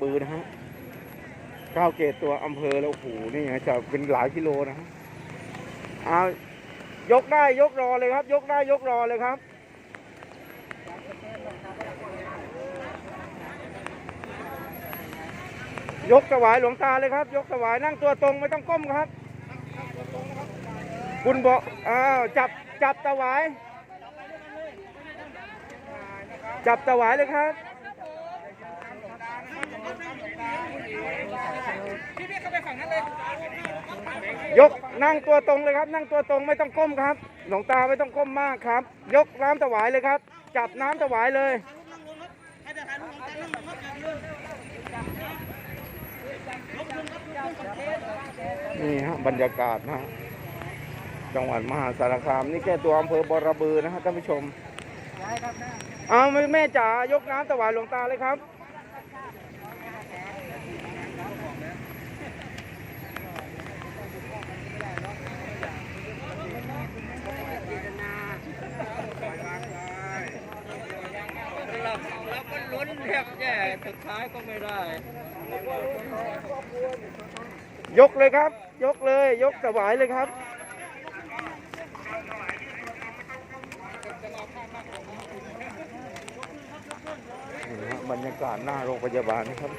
บือนะฮะก้าวเกตตัวอำเภอแล้วโอ้โหนี่ฮะจะเป็นหลายกิโลนะฮะเอายกได้ยกรอเลยครับ ยกได้ยกรอเลยครับยกถวายหลวงตาเลยครับ ยกถวายนั่งตัวตรงไม่ต้องก้มครับ คุณบอกอ้าวจับจับถวาย จับถวายเลยครับ ยกนั่งตัวตรงเลยครับ นั่งตัวตรงไม่ต้องก้มครับ หลวงตาไม่ต้องก้มมากครับ ยกน้ำถวายเลยครับ จับน้ำถวายเลยนี่ฮะบรรยากาศนะฮะจังหวัดมหาสารคาม นี่แค่ตัวอำเภอบอระบือนะฮะท่านผู้ชมเอาแม่แม่จ๋ายกน้ำถวายหลวงตาเลยครับ เราเราก็ลุ้นแทบ แย่สุดท้ายก็ไม่ได้ ยกเลยครับ ยกเลย ยกถวายเลยครับนี่ฮะบรรยากาศหน้าโรงพยาบาลนะครับ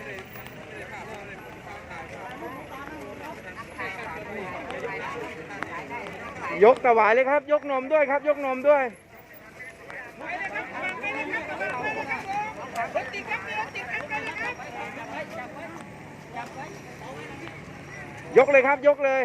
ยกถวายเลยครับ ยกนมด้วยครับ ยกนมด้วย ยกเลยครับยกเลย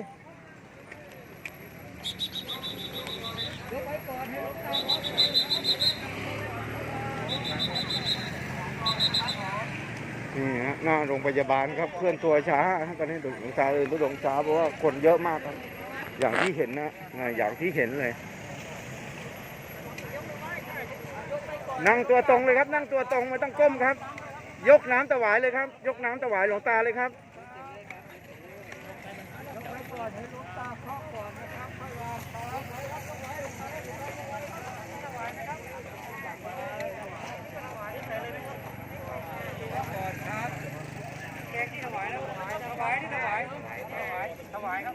นี่ฮะหน้าโรงพยาบาลครับเคลื่อนตัวช้าตอนนี้หลวงตาเดินทุดงช้าเพราะว่าคนเยอะมากครับ อย่างที่เห็นนะอย่างที่เห็นเลย นั่งตัวตรงเลยครับ นั่งตัวตรงไม่ต้องก้มครับ ยกน้ำถวายเลยครับ ยกน้ำถวายหลวงตาเลยครับถวายแล้ว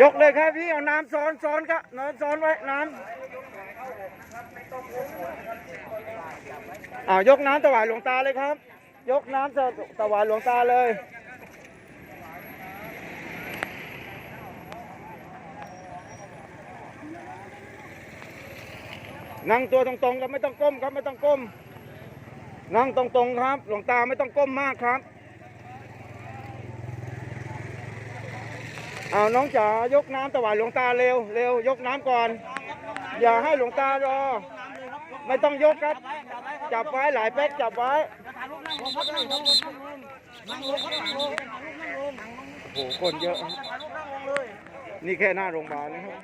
ยกเลยครับพี่เอาน้ำซ้อนซ้อนครับน้ำซ้อนไว้น้ำอ้ายกน้ำถวายหลวงตาเลยครับ ยกน้ำถวายหลวงตาเลยนั่งตัวตรงๆครับไม่ต้องก้มครับไม่ต้องก้ม นั่งตรงๆครับ หลวงตาไม่ต้องก้มมากครับ เอาน้องจ๋ายกน้ำถวายหลวงตาเร็วเร็วยกน้ำก่อน อย่าให้หลวงตารอ ไม่ต้องยกครับ จับไว้หลายแป๊กจับไว้โอ้โหคนเยอะ นี่แค่หน้าโรงพยาบาลนะครับ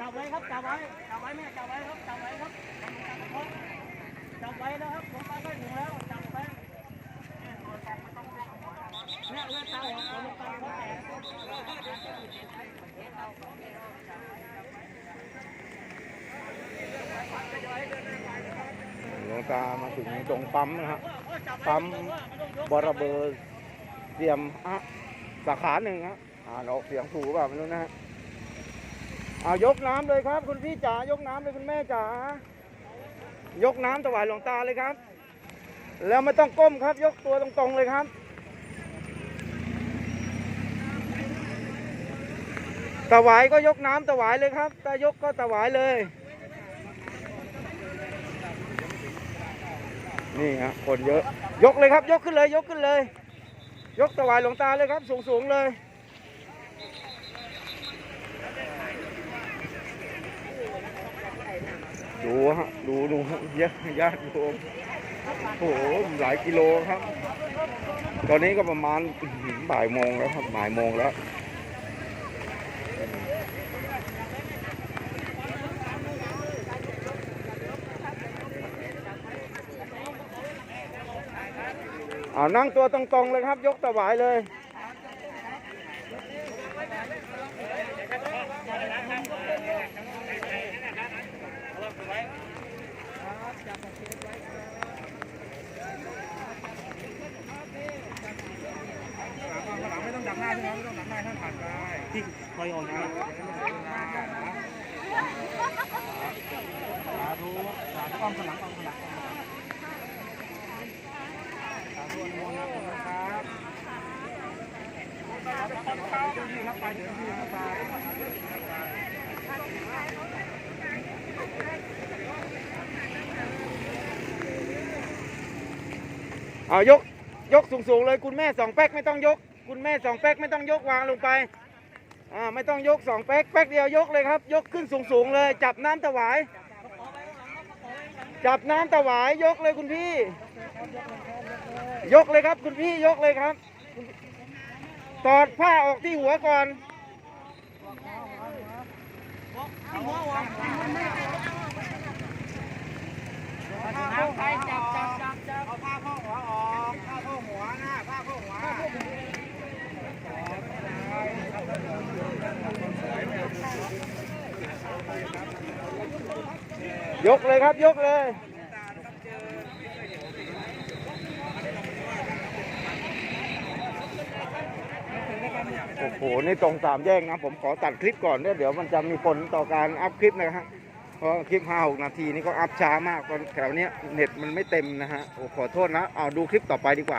จับไว้ครับจับไว้จับไว้แม่จับไว้ครับจับไว้ครับจับไว้นะครับผมไปก็ถึงแล้วจับไว้ หลวงตามาถึงตรงปั๊มนะครับปั๊มบรเบอร์เตรียมอะสาขาหนึ่งครับอ่านออกเสียงถูกเปล่าไม่รู้นะฮะเอายกน้ำเลยครับ คุณพี่จ๋ายกน้ำเลยคุณแม่จ๋ายกน้ำถวายหลวงตาเลยครับ แล้วไม่ต้องก้มครับ ยกตัวตรงๆเลยครับ ถวายก็ยกน้ำถวายเลยครับถ้ายกก็ถวายเลย นี่ฮะคนเยอะ ยกเลยครับ ยกขึ้นเลย ยกขึ้นเลย ยกถวายหลวงตาเลยครับ สูงสูงเลย ดูฮะ ดูดูเยอะญาติโยมโอ้โหหลายกิโลครับ ตอนนี้ก็ประมาณบ่ายโมงแล้วครับบ่ายโมงแล้ว เอานั่งตัวตรงๆเลยครับ ยกตะหวายเลยไม่ต้องดังหน้าใช่ไหมไม่ต้องดังหน้าท่านผ่านไปที่คอยออกนะสาธุสาธุอ้อมขลังอ้อมขลัง เอายกยกสูงๆเลยคุณแม่สองแป๊กไม่ต้องยก คุณแม่สองแป๊กไม่ต้องยกวางลงไปอ่าไม่ต้องยกสองแป๊กแป๊กเดียวยกเลยครับ ยกขึ้นสูงๆเลย จับน้ำถวาย จับน้ำถวายยกเลยคุณพี่ ยกเลยครับ คุณพี่ยกเลยครับตอดผ้าออกที่หัวก่อนน้ำใครจับจับจับจับเอาผ้าข้อหัวออกผ้าข้อหัวนะผ้าข้อหัวยกเลยครับยกเลย โอ้โห นี่ตรงสามแยกนะ ผมขอตัดคลิปก่อนเนี่ยเดี๋ยวมันจะมีผลต่อการอัพคลิปนะฮะ เพราะคลิปห้าหกนาทีนี่ก็อัพช้ามากเพราะแถวเนี้ยเน็ตมันไม่เต็มนะฮะ โอ้ขอโทษนะ เอาดูคลิปต่อไปดีกว่า